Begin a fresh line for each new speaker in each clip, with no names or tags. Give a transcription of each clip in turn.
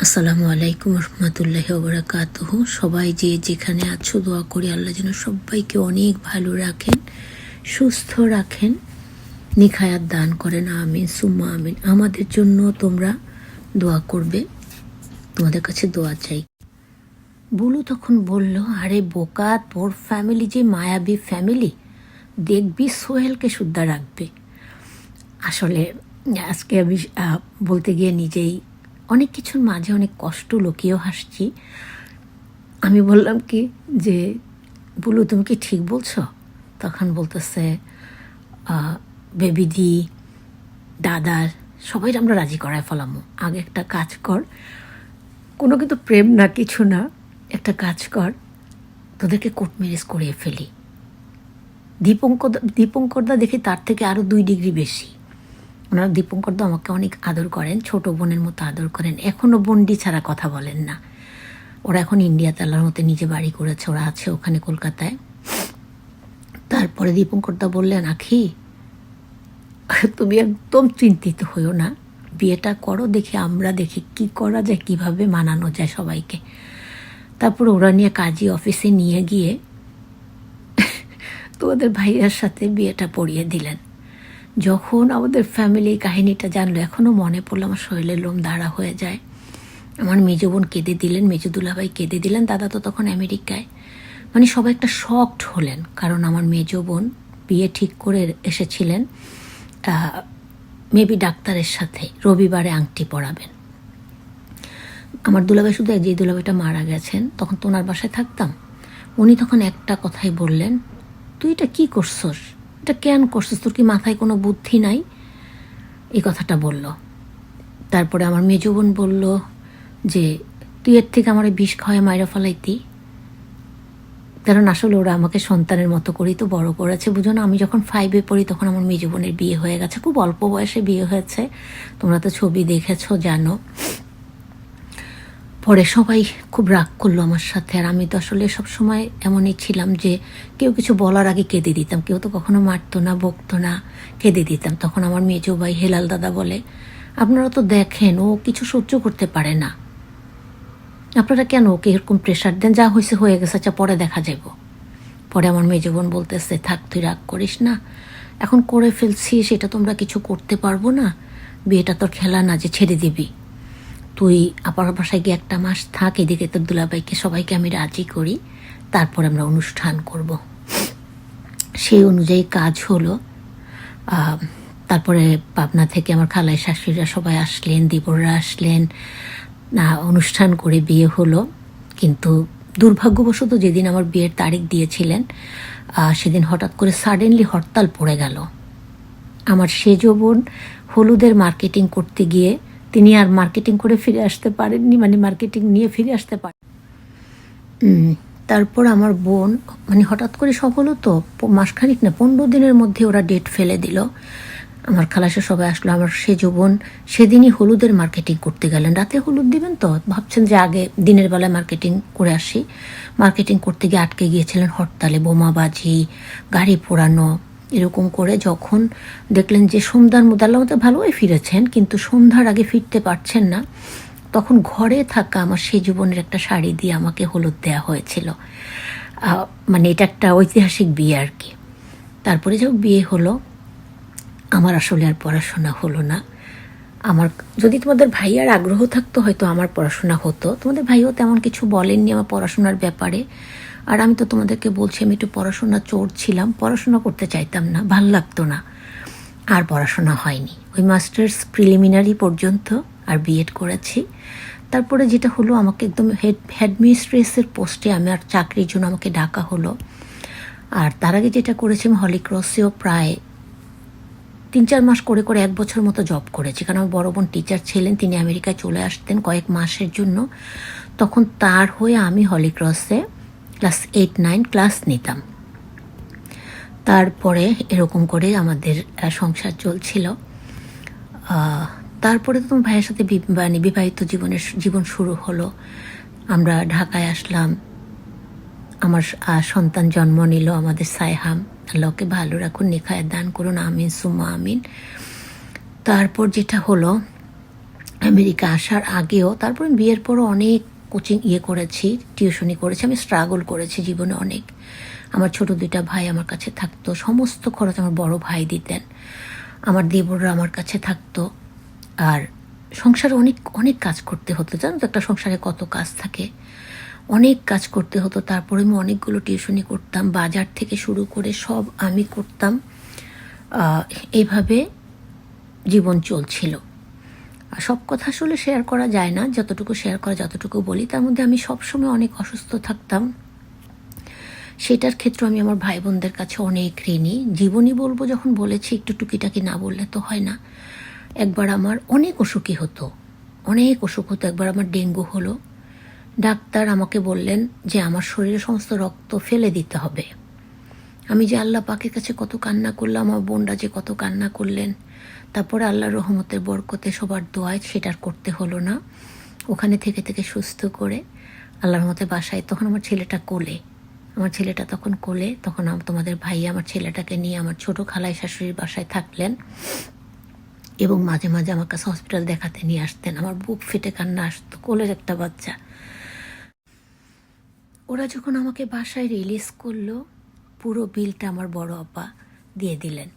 আসসালামু আলাইকুম রহমতুল্লাহ ওবরাকাত সবাই যে যেখানে আছো, দোয়া করি আল্লাহ যেন সবাইকে অনেক ভালো রাখেন, সুস্থ রাখেন, নিখায়াত দান করেন, আমিন, সুম্মা আমিন। আমাদের জন্য তোমরা দোয়া করবে, তোমাদের কাছে দোয়া চাই। বুলু তখন বলল, আরে বোকা, তোর ফ্যামিলি যে মায়াবী ফ্যামিলি দেখবি সোহেলকে শুদ্ধা রাখবে। আসলে আজকে আমি বলতে গিয়ে নিজেই অনেক কিছুর মাঝে অনেক কষ্ট লুকিয়েও হাসছি। আমি বললাম কি যে, বলু, তুমি কি ঠিক বলছো? তখন বলতেছে বেবিদি, দাদার সবাই আমরা রাজি করায় ফেলামো। আগে একটা কাজ কর। কোনো কিন্তু প্রেম না, কিছু না, একটা কাজ কর। তোদেরকে কোর্ট ম্যারেজ করিয়ে ফেলি। দীপঙ্কর দীপঙ্করদা দেখি তার থেকে আরও দুই ডিগ্রি বেশি। ওনারা দীপঙ্করদা আমাকে অনেক আদর করেন, ছোট বোনের মতো আদর করেন। এখনও বন্ডি ছাড়া কথা বলেন না। ওরা এখন ইন্ডিয়াতে আল্লাহর মতো নিজে বাড়ি করেছে, ওরা আছে ওখানে কলকাতায়। তারপরে দীপঙ্করদা বললেন, আখি, তুমি একদম চিন্তিত হইও না। বিয়েটা করো, দেখি আমরা দেখি কি করা যায়, কীভাবে মানানো যায় সবাইকে। তারপর ওরা নিয়ে কাজী অফিসে নিয়ে গিয়ে তোমাদের ভাইয়ার সাথে বিয়েটা পড়িয়ে দিলেন। যখন আমাদের ফ্যামিলি কাহিনীটা জানলো এখনও মনে পড়ল আমার শরীরের লোম দাঁড়া হয়ে যায়। আমার মেজো বোন কেঁদে দিলেন, মেজো দুলাভাই কেঁদে দিলেন, দাদা তো তখন আমেরিকায়। মানে সবাই একটা শকড হলেন, কারণ আমার মেজো বোন বিয়ে ঠিক করে এসেছিলেন মেবি ডাক্তারের সাথে, রবিবারে আংটি পরাবেন। আমার দুলাভাই শুধু যে দুলাভাইটা মারা গেছেন, তখন তো ওনার বাসায় থাকতাম। উনি তখন একটা কথাই বললেন, তুই এটা কী করছস? এটা কেন করছিস? তোর কি মাথায় কোনো বুদ্ধি নাই? এই কথাটা বলল। তারপরে আমার মেজো বোন বলল যে, তুই এর থেকে আমার বিষ খাওয়ায় মাইরা ফেলাইতি। কারণ আসলে ওরা আমাকে সন্তানের মতো করেই তো বড় করেছে, বুঝো না? আমি যখন ফাইভে পড়ি তখন আমার মেজো বোনের বিয়ে হয়ে গেছে। খুব অল্প বয়সে বিয়ে হয়েছে। তোমরা তো ছবি দেখেছ, জানো। পরে সবাই খুব রাগ করল আমার সাথে। আর আমি তো আসলে সব সময় এমনই ছিলাম যে কেউ কিছু বলার আগে কেঁদে দিতাম। কেউ তো কখনো মারতো না, বকতো না, কেঁদে দিতাম। তখন আমার মেজো ভাই হেলাল দাদা বলে, আপনারা তো দেখেন, ও কিছু সহ্য করতে পারে না। আপনারা কেন ওকে এরকম প্রেশার দেন? যা হয়েছে হয়ে গেছে আচ্ছা পরে দেখা যাব পরে আমার মেজো বোন বলতেছে, থাক, তুই রাগ করিস না। এখন করে ফেলছি, সেটা তোমরা কিছু করতে পারব না। বিয়েটা তোর খেলা না যে ছেড়ে দিবি। তুই আপার বাসায় গিয়ে একটা মাস থাক, এদিকে তোর দুলাভাইকে সবাইকে আমি রাজি করি। তারপর আমরা অনুষ্ঠান করব। সেই অনুযায়ী কাজ হলো তারপরে পাবনা থেকে আমার খালাই শাশুড়িরা সবাই আসলেন দেবররা আসলেন। না, অনুষ্ঠান করে বিয়ে হলো, কিন্তু দুর্ভাগ্যবশত যেদিন আমার বিয়ের তারিখ দিয়েছিলেন সেদিন হঠাৎ করে সাডেনলি হরতাল পড়ে গেল। আমার সেজ বোন হলুদের মার্কেটিং করতে গিয়ে তিনি আর মার্কেটিং করে ফিরে আসতে পারেননি মানে মার্কেটিং নিয়ে ফিরে আসতে পারেন তারপর আমার বোন মানে হঠাৎ করে সব হলো তো মাসখানিক না, পনেরো দিনের মধ্যে ওরা ডেট ফেলে দিল। আমার খালাসে সবাই আসলো, আমার সে বোন, সেদিনই হলুদের মার্কেটিং করতে গেলেন। রাতে হলুদ দিবেন তো? ভাবছেন যে আগে দিনের বেলায় মার্কেটিং করে আসি। মার্কেটিং করতে গিয়ে আটকে গিয়েছিলেন হরতালে, বোমাবাজি, গাড়ি পোড়ানো এরকম করে যখন দেখলেন যে সন্ধ্যার মধ্যে আল্লাহ আমাদের ভালোই ফিরেছেন, কিন্তু সন্ধ্যার আগে ফিরতে পারছেন না, তখন ঘরে থাকা আমার সেই জীবনের একটা শাড়ি দিয়ে আমাকে হলুদ দেওয়া হয়েছিল। মানে এটা একটা ঐতিহাসিক বিয়ে আর কি। তারপরে যখন বিয়ে হলো, আমার আসলে আর পড়াশোনা হলো না। আমার, যদি তোমাদের ভাইয়ার আগ্রহ থাকতো হয়তো আমার পড়াশোনা হতো। তোমাদের ভাইও তেমন কিছু বলেননি আমার পড়াশোনার ব্যাপারে। আর আমি তো তোমাদেরকে বলছি, আমি একটু পড়াশোনা চোর ছিলাম, পড়াশোনা করতে চাইতাম না, ভালো লাগতো না। আর পড়াশোনা হয়নি। ওই মাস্টার্স প্রিলিমিনারি পর্যন্ত আর বিএড করেছি। তারপরে যেটা হলো, আমাকে একদম হেড, হেডমিস্ট্রেসের পোস্টে আমি আর চাকরির জন্য আমাকে ডাকা হলো। আর তার আগে যেটা করেছি, আমি হলিক্রসেও প্রায় তিন চার মাস করে করে এক বছর মতো জব করেছি। কারণ আমার বড় বোন টিচার ছিলেন, তিনি আমেরিকায় চলে আসতেন কয়েক মাসের জন্য। তখন তার হয়ে আমি হলিক্রসে ক্লাস এইট, নাইন ক্লাস নিতাম। তারপরে এরকম করে আমাদের সংসার চলছিল। তারপরে তো তোমার ভাইয়ের সাথে মানে বিবাহিত জীবনের জীবন শুরু হলো। আমরা ঢাকায় আসলাম। আমার সন্তান জন্ম নিল আমাদের সাইহাম। আল্লাহকে ভালো রাখুন, নিখায় দান করুন, আমিন সুমা আমিন। তারপর যেটা হলো, আমেরিকা আসার আগেও, তারপরে বিয়ের পরও অনেক কোচিং ইয়ে করেছি টিউশনি করেছি, আমি স্ট্রাগল করেছি জীবনে অনেক। আমার ছোট দুইটা ভাই আমার কাছে থাকতো, সমস্ত খরচ আমার বড় ভাই দিতেন। আমার দেবররা আমার কাছে থাকতো। আর সংসারে অনেক অনেক কাজ করতে হতো। জানো তো একটা সংসারে কত কাজ থাকে? অনেক কাজ করতে হতো। তারপরে আমি অনেকগুলো টিউশনি করতাম। বাজার থেকে শুরু করে সব আমি করতাম। এইভাবে জীবন চলছিল। আর সব কথা আসলে শেয়ার করা যায় না। যতটুকু শেয়ার করা, যতটুকু বলি, তার মধ্যে আমি সবসময় অনেক অসুস্থ থাকতাম। সেটার ক্ষেত্রে আমি আমার ভাই বোনদের কাছে অনেক ঋণী। জীবনই বলব যখন বলেছি, একটু টুকিটাকি না বললে তো হয় না। একবার আমার অনেক অসুখী হতো। অনেক অসুখ হতো। একবার আমার ডেঙ্গু হলো। ডাক্তার আমাকে বললেন যে, আমার শরীরে সমস্ত রক্ত ফেলে দিতে হবে। আমি যে আল্লাহ পাকের কাছে কত কান্না করলাম, আমার বোনরা যে কত কান্না করলেন। তারপরে আল্লাহর রহমতের বরকতে সবার দোয়ায় সেটার করতে হলো না। ওখানে থেকে থেকে সুস্থ করে আল্লাহর রহমতে বাসায় তখন আমার ছেলেটা কোলে। আমার ছেলেটা তখন কোলে, তখন তোমাদের ভাই আমার ছেলেটাকে নিয়ে আমার ছোট খালাই শাশুড়ির বাসায় থাকলেন এবং মাঝে মাঝে আমার কাছে হসপিটাল দেখাতে নিয়ে আসতেন। আমার বুক ফেটে কান্না আসতো, কোলের একটা বাচ্চা। ওরা যখন আমাকে বাসায় রিলিজ করল, পুরো বিলটা আমার বড় আপা দিয়ে দিলেন।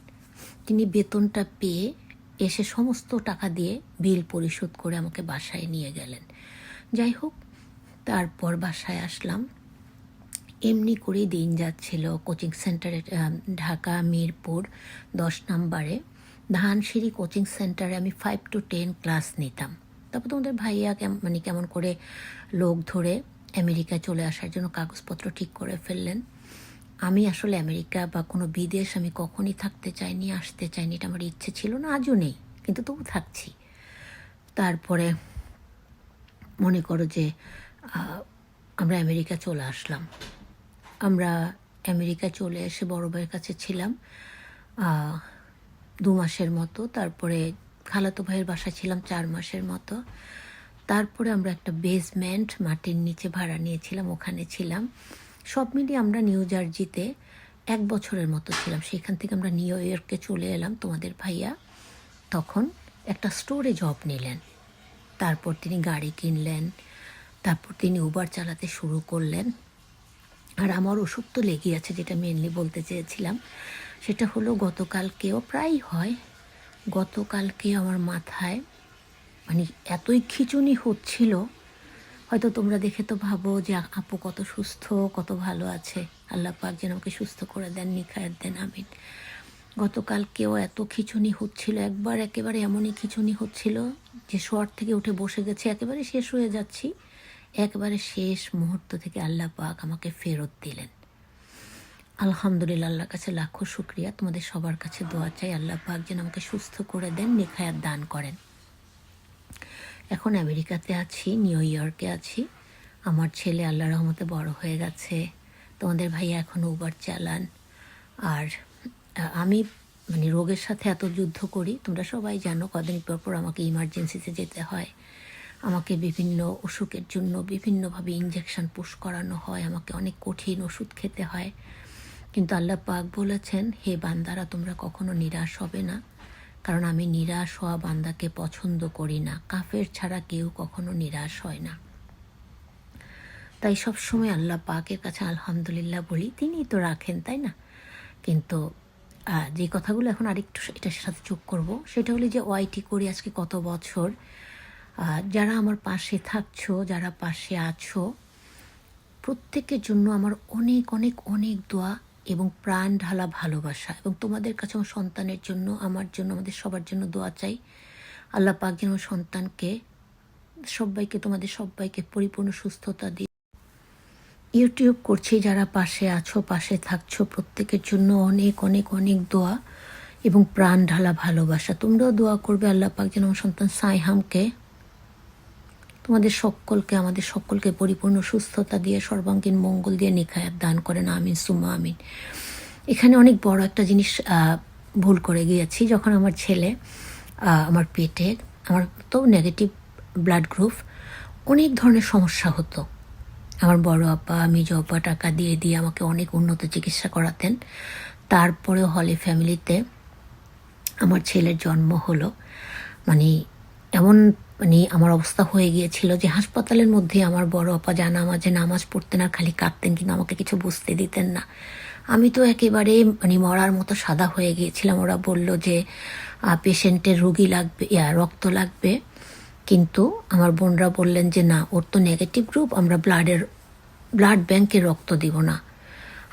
তিনি বেতনটা পেয়ে এসে সমস্ত টাকা দিয়ে বিল পরিশোধ করে আমাকে বাসায় নিয়ে গেলেন। যাই হোক, তারপর বাসায় আসলাম। এমনি করেই দিন যাচ্ছিল কোচিং সেন্টারে ঢাকা, মিরপুর, দশ নম্বরে। ধানসিঁড়ি কোচিং সেন্টারে আমি ফাইভ টু টেন ক্লাস নিতাম। তারপর তোমাদের ভাইয়া কেম- মানে কেমন করে লোক ধরে আমেরিকা চলে আসার জন্য কাগজপত্র ঠিক করে ফেললেন। আমি আসলে আমেরিকা বা কোনো বিদেশ আমি কখনই থাকতে চাইনি, আসতে চাইনি, এটা আমার ইচ্ছে ছিল না, আজও নেই, কিন্তু তবু থাকছি। তারপরে মনে করো যে আমরা আমেরিকা চলে আসলাম। আমরা আমেরিকা চলে এসে বড় ভাইয়ের কাছে ছিলাম দু মাসের মতো। তারপরে খালাতো ভাইয়ের বাসায় ছিলাম চার মাসের মতো। তারপরে আমরা একটা বেসমেন্ট মাটির নিচে ভাড়া নিয়েছিলাম, ওখানে ছিলাম। সব মিলিয়ে আমরা নিউ জার্জিতে এক বছরের মতো ছিলাম। সেখান থেকে আমরা নিউ ইয়র্কে চলে এলাম তোমাদের ভাইয়া। তখন একটা স্টোরে জব নিলেন। তারপর তিনি গাড়ি কিনলেন। তারপর তিনি উবার চালাতে শুরু করলেন। আর আমার ওষুধ তো লেগে আছে, যেটা মেনলি বলতে চেয়েছিলাম। সেটা হলো গতকালকেও প্রায় হয়। গতকালকে আমার মাথায় মানে এতই খিচুনি হচ্ছিল হয়তো তোমরা দেখে তো ভাবো যে আপু কত সুস্থ, কত ভালো আছে। আল্লাহ পাক যেন আমাকে সুস্থ করে দেন নিখায়াত দেন, আমিন। গতকালকেও এত খিচুনি হচ্ছিল, একবার একেবারে এমনই খিচুনি হচ্ছিল যে শোয়ার থেকে উঠে বসে গেছে, একেবারে শেষ হয়ে যাচ্ছি। একেবারে শেষ মুহূর্ত থেকে আল্লাহ পাক আমাকে ফেরত দিলেন। আলহামদুলিল্লাহ, আল্লাহর কাছে লাখো শুক্রিয়া। তোমাদের সবার কাছে দোয়া চাই, আল্লাহ পাক যেন আমাকে সুস্থ করে দেন নিখায়াত দান করেন। এখন আমেরিকাতে আছি, নিউ ইয়র্কে আছি। আমার ছেলে আল্লাহ রহমতে বড় হয়ে গেছে। তোমাদের ভাইয়া এখন উবার চালান। আর আমি মানে রোগের সাথে এত যুদ্ধ করি, তোমরা সবাই জানো কদিন পর পর আমাকে ইমার্জেন্সিতে যেতে হয়। আমাকে বিভিন্ন অসুখের জন্য বিভিন্নভাবে ইঞ্জেকশন পুশ করানো হয়, আমাকে অনেক কঠিন ওষুধ খেতে হয়। কিন্তু আল্লাহ পাক বলেছেন, হে বান্দারা, তোমরা কখনো নিরাশ হবে না। কারণ আমি নিরাশ হওয়া বান্দাকে পছন্দ করি না। কাফের ছাড়া কেউ কখনো নিরাশ হয় না। তাই সব সময় আল্লাহ পাকের কাছে আলহামদুলিল্লাহ বলি তিনিই তো রাখেন, তাই না? কিন্তু যে কথাগুলো এখন আরেকটু এটার সাথে যোগ করব, সেটা হলো যে ওয়াইটি করি আজকে কত বছর? যারা আমার পাশে থাকছো, যারা পাশে আছো, প্রত্যেকের জন্য আমার অনেক অনেক অনেক দোয়া এবং প্রাণ ঢালা ভালোবাসা এবং তোমাদের কাছে আমার সন্তানের জন্য, আমার জন্য, আমাদের সবার জন্য দোয়া চাই। আল্লাহ পাক যেন সন্তানকে, সবাইকে, তোমাদের সবাইকে পরিপূর্ণ সুস্থতা দিয়ে ইউটিউব করছি যারা পাশে আছো, পাশে থাকছো, প্রত্যেকের জন্য অনেক অনেক অনেক দোয়া এবং প্রাণ ঢালা ভালোবাসা। তোমরাও দোয়া করবে, আল্লাহ পাক যেন আমার সন্তান সাইহামকে তোমাদের সকলকে, আমাদের সকলকে পরিপূর্ণ সুস্থতা দিয়ে, সর্বাঙ্গীন মঙ্গল দিয়ে নিখায়াত দান করেন। আমিন সুমা আমিন। এখানে অনেক বড় একটা জিনিস ভুল করে গিয়েছি। যখন আমার ছেলে আমার পেটে, আমার তো নেগেটিভ ব্লাড গ্রুপ অনেক ধরনের সমস্যা হতো। আমার বড় আপা, মেজ আপা টাকা দিয়ে দিয়ে আমাকে অনেক উন্নত চিকিৎসা করাতেন। তারপরেও হলে ফ্যামিলিতে আমার ছেলের জন্ম হলো। মানে এমন মানে আমার অবস্থা হয়ে গিয়েছিল যে হাসপাতালের মধ্যে আমার বড় আপা জানা মাঝে নামাজ পড়তেন আর খালি কাঁদতেন, কিন্তু আমাকে কিছু বুঝতে দিতেন না। আমি তো একেবারে মানে মরার মতো সাদা হয়ে গিয়েছিলাম। ওরা বলল যে পেশেন্টের রুগী লাগবে, ইয়া, রক্ত লাগবে। কিন্তু আমার বোনরা বললেন যে, না, ওর তো নেগেটিভ গ্রুপ আমরা ব্লাডের, ব্লাড ব্যাংকে রক্ত দিব না।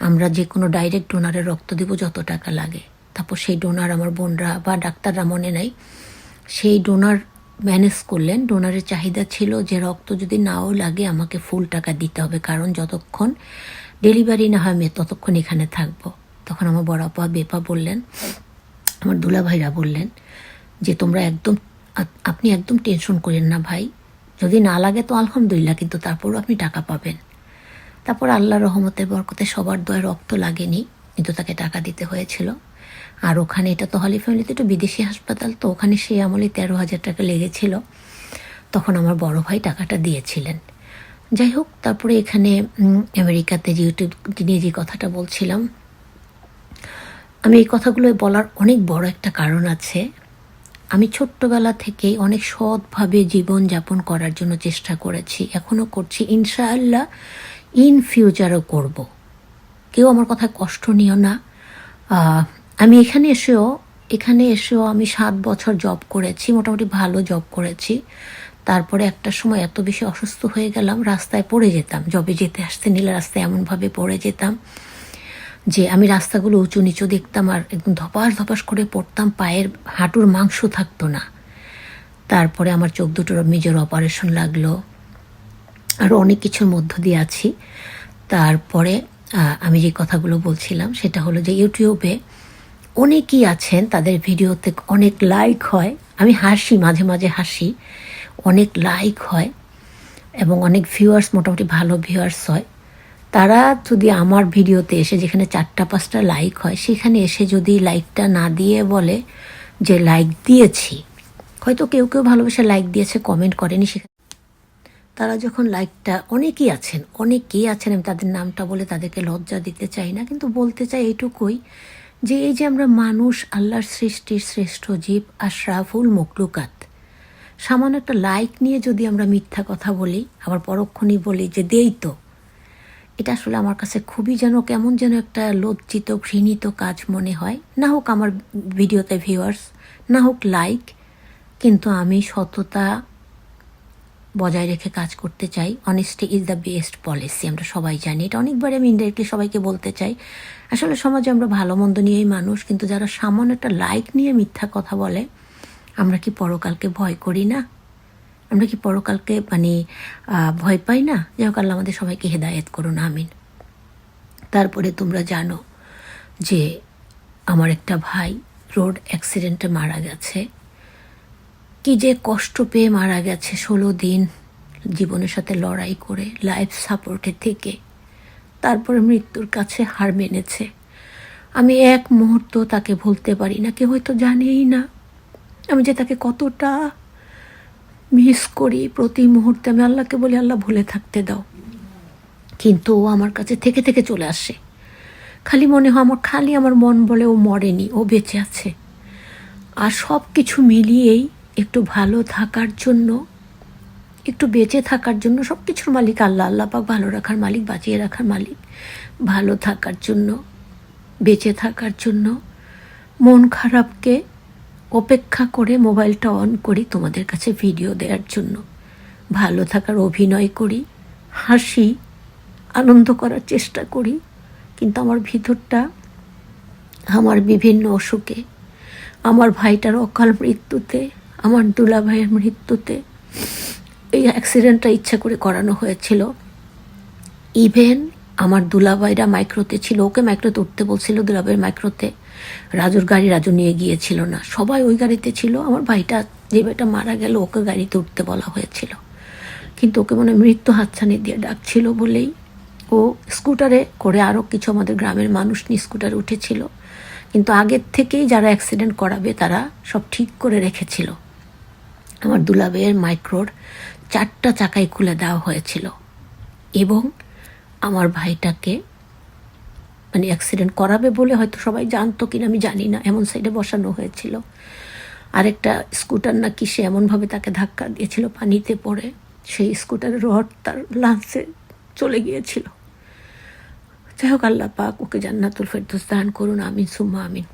আমরা যে কোনো ডাইরেক্ট ডোনারের রক্ত দিব যত টাকা লাগে। তারপর সেই ডোনার আমার বোনরা বা ডাক্তাররা মনে নাই, সেই ডোনার ম্যানেজ করলেন। ডোনারের চাহিদা ছিল যে রক্ত যদি নাও লাগে আমাকে ফুল টাকা দিতে হবে, কারণ যতক্ষণ ডেলিভারি না হয় মেয়ে ততক্ষণ এখানে থাকব। তখন আমার বড় আপা বেপা বললেন, আমার দুলা ভাইরা বললেন যে, তোমরা একদম, আপনি একদম টেনশন করেন না ভাই। যদি না লাগে তো আলহামদুলিল্লাহ, কিন্তু তারপরও আপনি টাকা পাবেন। তারপর আল্লাহ রহমতের বরকতে সবার দয় রক্ত লাগেনি, কিন্তু তাকে টাকা দিতে হয়েছিল। আর ওখানে এটা তো হলি ফ্যামিলিতে একটু বিদেশি হাসপাতাল, তো ওখানে সেই আমলে তেরো হাজার টাকা লেগেছিল। তখন আমার বড় ভাই টাকাটা দিয়েছিলেন। যাই হোক, তারপরে এখানে আমেরিকাতে ইউটিউব নিয়ে যে কথাটা বলছিলাম, আমি এই কথাগুলো বলার অনেক বড় একটা কারণ আছে। আমি ছোট্টবেলা থেকেই অনেক সৎভাবে জীবন যাপন করার জন্য চেষ্টা করেছি। এখনও করছি। ইনশাআল্লাহ ইন ফিউচারও করব। কেউ আমার কথায় কষ্ট নিও না। আমি এখানে এসেও এখানে এসেও আমি সাত বছর জব করেছি, মোটামুটি ভালো জব করেছি। তারপরে একটা সময় এত বেশি অসুস্থ হয়ে গেলাম, রাস্তায় পড়ে যেতাম। জবে যেতে আসতে নিলে রাস্তায় এমনভাবে পড়ে যেতাম যে আমি রাস্তাগুলো উঁচু নিচু দেখতাম আর একদম ধপাস ধপাস করে পড়তাম, পায়ের হাঁটুর মাংস থাকতো না। তারপরে আমার চোখ দুটোর মেজর অপারেশন লাগল। আরও অনেক কিছুর মধ্য দিয়ে আছি। তারপরে আমি যে কথাগুলো বলছিলাম, সেটা হলো যে ইউটিউবে অনেকেই আছেন, তাদের ভিডিওতে অনেক লাইক হয়। আমি হাসি, মাঝে মাঝে হাসি। অনেক লাইক হয় এবং অনেক ভিউয়ার্স মোটামুটি ভালো ভিউয়ার্স হয়। তারা যদি আমার ভিডিওতে এসে যেখানে চারটা, পাঁচটা লাইক হয়, সেখানে এসে যদি লাইকটা না দিয়ে বলে যে লাইক দিয়েছি, হয়তো কেউ কেউ ভালোবেসে লাইক দিয়েছে কমেন্ট করেনি সেখানে। তারা যখন লাইকটা অনেকেই আছেন অনেকেই আছেন, আমি তাদের নামটা বলে তাদেরকে লজ্জা দিতে চাই না, কিন্তু বলতে চাই এইটুকুই যে এই যে আমরা মানুষ, আল্লাহর সৃষ্টির শ্রেষ্ঠ জীব আশরাফুল মকলুকাত সামান্য একটা লাইক নিয়ে যদি আমরা মিথ্যা কথা বলি, আবার পরক্ষণই বলি যে দেই তো। এটা আসলে আমার কাছে খুবই যেন কেমন যেন একটা লজ্জিত, ঘৃণিত কাজ মনে হয়। না হোক আমার ভিডিওতে ভিউয়ার্স না হোক লাইক কিন্তু আমি সততা বজায় রেখে কাজ করতে চাই। Honesty is the best policy আমরা সবাই জানি। এটা অনেকবার আমি ইনডাইরেক্টলি সবাইকে বলতে চাই। আসলে সমাজে আমরা ভালো মন্দ নিয়েই মানুষ, কিন্তু যারা সামান্য একটা লাইক নিয়ে মিথ্যা কথা বলে, আমরা কি পরকালকে ভয় করি না? আমরা কি পরকালকে মানে ভয় পাই না? যাই হোক, আল্লাহ আমাদের সবাইকে হেদায়েত করুন, আমিন। তারপরে তোমরা জানো যে আমার একটা ভাই রোড অ্যাক্সিডেন্টে মারা গেছে। কি যে কষ্ট পেয়ে মারা গেছে ষোলো দিন জীবনের সাথে লড়াই করে লাইফ সাপোর্টে থেকে। তারপরে মৃত্যুর কাছে হার মেনেছে। আমি এক মুহূর্ত তাকে ভুলতে পারি না, কেউ হয়তো জানেই না। আমি যে তাকে কতটা মিস করি প্রতি মুহূর্তে, আমি আল্লাহকে বলি, আল্লাহ, ভুলে থাকতে দাও। কিন্তু ও আমার কাছে থেকে থেকে চলে আসে। খালি মনে হয় আমার, খালি আমার মন বলে ও মরেনি, ও বেঁচে আছে। আর সব কিছু মিলিয়েই একটু ভালো থাকার জন্য, একটু বেঁচে থাকার জন্য সব কিছুর মালিক আল্লাহ। আল্লাহ পাক ভালো রাখার মালিক, বাঁচিয়ে রাখার মালিক। ভালো থাকার জন্য, বেঁচে থাকার জন্য মন খারাপকে অপেক্ষা করে মোবাইলটা অন করি তোমাদের কাছে ভিডিও দেওয়ার জন্য। ভালো থাকার অভিনয় করি, হাসি, আনন্দ করার চেষ্টা করি, কিন্তু আমার ভিতরটা, আমার বিভিন্ন অসুখে, আমার ভাইটার অকাল মৃত্যুতে আমার দুলা ভাইয়ের মৃত্যুতে এই অ্যাক্সিডেন্টটা ইচ্ছা করে করানো হয়েছিল। ইভেন আমার দুলাভাইরা মাইক্রোতে ছিল, ওকে মাইক্রোতে উঠতে বলছিল দুলা দুলাভাইয়ের মাইক্রোতে। রাজুর গাড়ি রাজু নিয়ে গিয়েছিল না। সবাই ওই গাড়িতে ছিল, আমার ভাইটা, যে ভাইটা মারা গেল, ওকে গাড়িতে উঠতে বলা হয়েছিল। কিন্তু ওকে মনে মৃত্যু হাতছানি দিয়ে ডাকছিল বলেই ও স্কুটারে করে আরও কিছু আমাদের গ্রামের মানুষ নিয়ে স্কুটারে উঠেছিল। কিন্তু আগের থেকেই যারা অ্যাক্সিডেন্ট করাবে, তারা সব ঠিক করে রেখেছিল। আমার দুলাবের মাইক্রোর চারটা চাকাই খুলে দেওয়া হয়েছিল। এবং আমার ভাইটাকে মানে অ্যাক্সিডেন্ট করাবে বলে হয়তো সবাই জানতো কিনা আমি জানি না, এমন সাইডে বসানো হয়েছিল। আরেকটা স্কুটার নাকি সে এমনভাবে তাকে ধাক্কা দিয়েছিল, পানিতে পড়ে, সেই স্কুটারের রড তার লাঞ্চে চলে গিয়েছিল। যাই হোক, আল্লাহ পাক ওকে জান্নাতুল ফেরদৌস দান করুন, আমিন, সুম্মা আমিন।